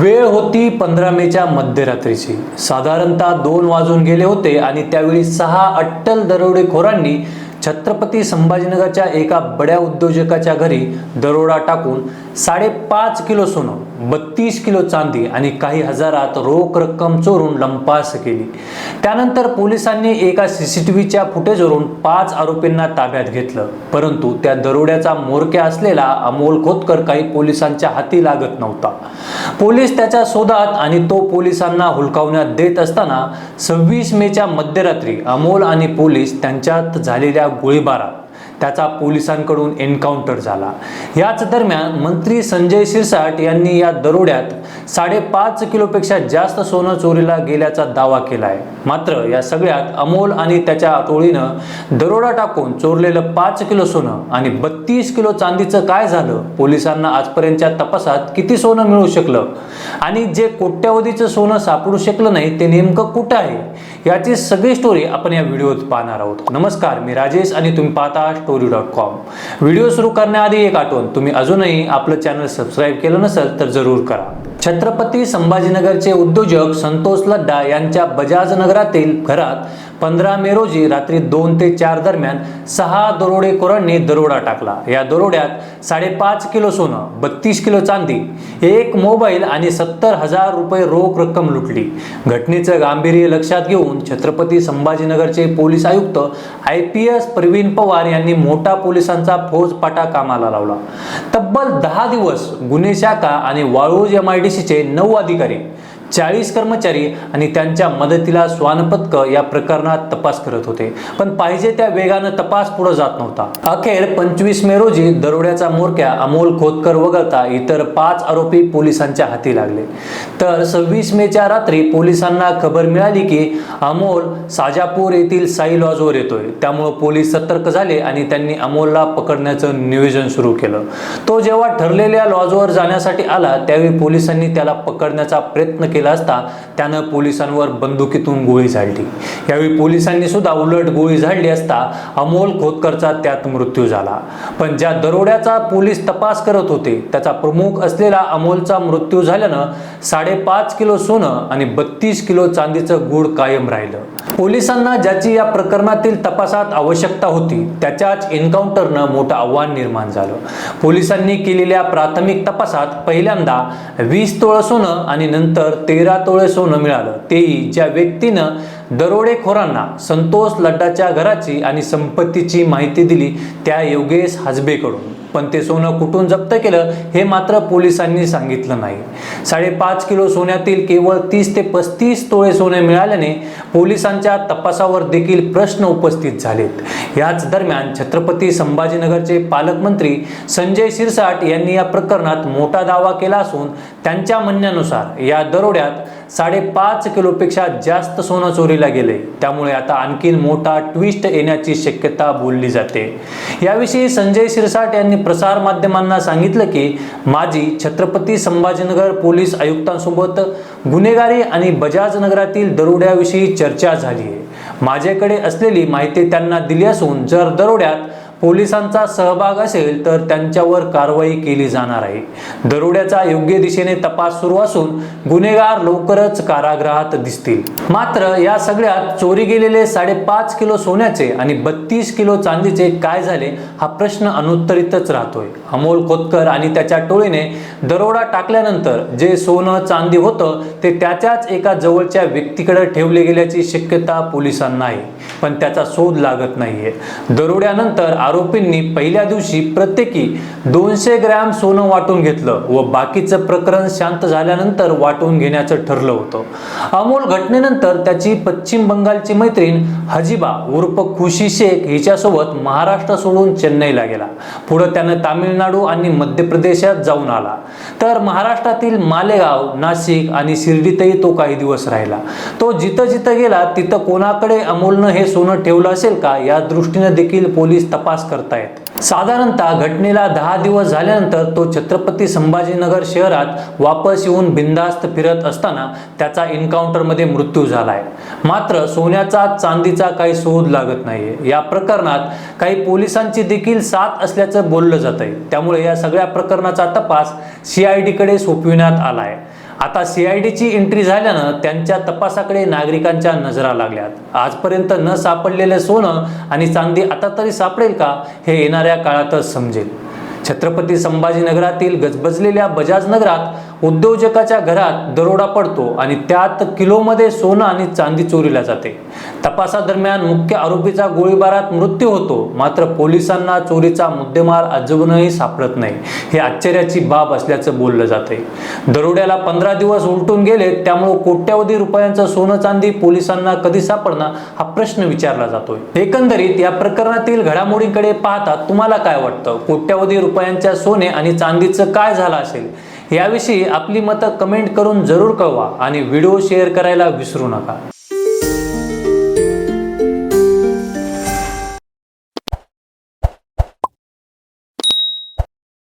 वेळ होती पंधरा मेच्या मध्यरात्रीची. साधारणतः दोन वाजून गेले होते आणि त्यावेळी सहा अट्टल दरोडेखोरांनी छत्रपती संभाजीनगरच्या एका बड्या उद्योजकाच्या घरी दरोडा टाकून साडेपाच किलो सोनं बत्तीस किलो चांदी आणि काही हजारात रोख रक्कम चोरून लंपास केली. त्यानंतर पोलिसांनी एका सीसीटीव्हीच्या फुटेजवरून पाच आरोपींना ताब्यात घेतलं. परंतु त्या दरोड्याचा मोरक्या असलेला अमोल खोतकर काही पोलिसांच्या हाती लागत नव्हता. पोलीस त्याच्या शोधात आणि तो पोलिसांना हुलकावण्यात देत असताना सव्वीस मेच्या मध्यरात्री अमोल आणि पोलीस त्यांच्यात झालेल्या गोळीबारात त्याचा पोलिसांकडून एन्काउंटर झाला. याच दरम्यान मंत्री संजय शिरसाट यांनी या दरोड्यात साडेपाच किलोपेक्षा जास्त सोनं चोरीला गेल्याचा दावा केला आहे मात्र या सगळ्यात अमोल आणि त्याच्या टोळीनं दरोडा टाकून चोरलेलं पाच किलो सोनं आणि बत्तीस किलो चांदीचं काय झालं? पोलिसांना आजपर्यंतच्या तपासात किती सोनं मिळू शकलं? आणि जे कोट्यावधीचं सोनं सापडू शकलं नाही ते नेमकं कुठं आहे? याची सगळी स्टोरी आपण या व्हिडिओत पाहणार आहोत. नमस्कार मी राजेश आणि तुम्ही पाहता टोरी डॉट कॉम व्हिडिओ सुरू करण्याआधी एक आठवण तुम्ही अजूनही आपलं चॅनल सबस्क्राईब केलं नसेल तर जरूर करा. छत्रपती संभाजीनगरचे उद्योजक संतोष लड्डा यांच्या बजाज नगरातील घरात पंधरा मे रोजी रात्री दोन ते चार दरम्यान सहा दरोडेखोरांनी दरोडा टाकला. या दरोड्यात साडेपाच किलो सोनं बत्तीस किलो चांदी एक मोबाईल आणि सत्तर हजार रुपये रोख रक्कम लुटली. घटनेचं गांभीर्य लक्षात घेऊन छत्रपती संभाजीनगरचे पोलीस आयुक्त I P S Pravin Pawar यांनी मोठा पोलिसांचा फौजपाटा कामाला लावला. तब्बल दहा दिवस गुन्हे शाखा आणि वाळूज एम आय डी सीचे नऊ अधिकारी चाळीस कर्मचारी आणि त्यांच्या मदतीला स्वानपथक या प्रकरणात तपास करत होते. पण पाहिजे त्या वेगानं तपास पुढे जात नव्हता. अखेर पंचवीस मे रोजी दरोड्याचा मोरक्या अमोल खोतकर वगळता इतर पाच आरोपी पोलिसांच्या हाती लागले. तर सव्वीस मेच्या रात्री पोलिसांना खबर मिळाली की अमोल साजापूर येथील साई लॉजवर येतोय. त्यामुळे पोलीस सतर्क झाले आणि त्यांनी अमोलला पकडण्याचं नियोजन सुरू केलं. तो जेव्हा ठरलेल्या लॉजवर जाण्यासाठी आला त्यावेळी पोलिसांनी त्याला पकडण्याचा प्रयत्न केला. असता त्यानं पोलिसांवर बंदुकीतून गोळी झाडली. यावेळी पोलिसांनी सुद्धा उलट गोळी झाडली असता अमोल खोतकरचा त्यात मृत्यू झाला. पण ज्या दरोड्याचा पोलीस तपास करत होते त्याचा प्रमुख असलेला अमोलचा मृत्यू झाल्यानं साडेपाच किलो सोनं आणि बत्तीस किलो चांदीचं गुड कायम राहिलं. पोलिसांना ज्याची या प्रकरणातील तपासात आवश्यकता होती त्याच्याच एन्काउंटरनं मोठं आव्हान निर्माण झालं. पोलिसांनी केलेल्या प्राथमिक तपासात पहिल्यांदा वीस तोळं सोनं आणि नंतर तेरा तोळे सोनं मिळालं. तेही ज्या व्यक्तीनं दरोडेखोरांना संतोष लड्डाच्या घराची आणि संपत्तीची माहिती दिली त्या योगेश हजबेकडून. पण ते सोनं कुठून जप्त केलं हे मात्र पोलिसांनी सांगितलं नाही. साडेपाच किलो सोन्यातील केवळ तीस ते पस्तीस तोळे सोने मिळाल्याने पोलिसांच्या तपासावर देखील प्रश्न उपस्थित झालेत. याच दरम्यान छत्रपती संभाजीनगरचे पालकमंत्री संजय शिरसाट यांनी या प्रकरणात मोठा दावा केला असून त्यांच्या म्हणण्यानुसार या दरोड्यात साडेपाच किलोपेक्षा जास्त सोनं चोरीला गेले. त्यामुळे आता आणखीन मोठा ट्विस्ट येण्याची शक्यता बोलली जाते. याविषयी संजय शिरसाट यांनी प्रसार माध्यमांना सांगितलं की माझी छत्रपती संभाजीनगर पोलीस आयुक्तांसोबत गुन्हेगारी आणि बजाज नगरातील दरोड्याविषयी चर्चा झाली आहे माझ्याकडे असलेली माहिती त्यांना दिली असून जर दरोड्यात पोलिसांचा सहभाग असेल तर त्यांच्यावर कारवाई केली जाणार आहे. दरोड्याचा योग्य दिशेने तपास सुरू असून गुन्हेगार लवकरच कारागृहात दिसतील. मात्र या सगळ्यात चोरी गेलेले साडेपाच किलो सोन्याचे आणि बत्तीस किलो चांदीचे काय झाले हा प्रश्न अनुत्तरितच राहतोय. अमोल खोतकर आणि त्याच्या टोळीने दरोडा टाकल्यानंतर जे सोनं चांदी होतं ते त्याच्याच एका जवळच्या व्यक्तीकडे ठेवले गेल्याची शक्यता पोलिसांना आहे. पण त्याचा शोध लागत नाहीये. दरोड्यानंतर आरोपींनी पहिल्या दिवशी प्रत्येकी दोनशे ग्रॅम सोनं वाटून घेतलं व बाकीचं प्रकरण शांत झाल्यानंतर वाटून घेण्याचं ठरलं होतं. अमोल घटनेनंतर त्याची पश्चिम बंगालची मैत्रीण हजिबा उर्फ खुशी शेख हिच्यासोबत महाराष्ट्र सोडून चेन्नईला गेला. पुढं त्यानं तामिळनाडू आणि मध्य प्रदेशात जाऊन आला. तर महाराष्ट्रातील मालेगाव नाशिक आणि शिर्डीतही तो काही दिवस राहिला. तो जिथं जिथं गेला तिथं कोणाकडे अमोलनं हे सोनं ठेवलं असेल का? या दृष्टीनं देखील पोलीस तपास करतायत. साधारणतः घटनेला दहा दिवस झाल्यानंतर तो छत्रपती संभाजीनगर शहरात वापस येऊन बिंदास्त फिरत असताना त्याचा एन्काउंटरमध्ये मृत्यू झालाय. मात्र सोन्याचा चांदीचा काही शोध लागत नाहीये. या प्रकरणात काही पोलिसांची देखील साथ असल्याचं बोललं जात आहे त्यामुळे या सगळ्या प्रकरणाचा तपास सीआयडीकडे सोपविण्यात आता सी आता सीआयडीची एंट्री झाल्यानं त्यांच्या तपासाकडे नागरिकांच्या नजरा लागल्यात. आजपर्यंत न सापडलेलं सोनं आणि चांदी आता तरी सापडेल का हे येणाऱ्या काळातच समजेल. छत्रपती संभाजीनगरातील गजबजलेल्या बजाज नगरात उद्योजकाच्या घरात दरोडा पडतो आणि त्यात किलोमध्ये सोनं आणि चांदी चोरीला जाते. तपासादरम्यान मुख्य आरोपीचा गोळीबारात मृत्यू होतो मात्र पोलिसांना चोरीचा मुद्देमाल अजूनही सापडत नाही. हे आश्चर्याची बाब असल्याचं बोललं जाते दरोड्याला पंधरा दिवस उलटून गेले त्यामुळे कोट्यावधी रुपयांचं सोनं चांदी पोलिसांना कधी सापडणार हा प्रश्न विचारला जातोय. एकंदरीत या प्रकरणातील घडामोडींकडे पाहता तुम्हाला काय वाटतं? कोट्यावधी रुपयांच्या सोने आणि चांदीचं काय झालं असेल? याविषयी आपली मतं कमेंट करून जरूर कळवा आणि व्हिडिओ शेअर करायला विसरू नका.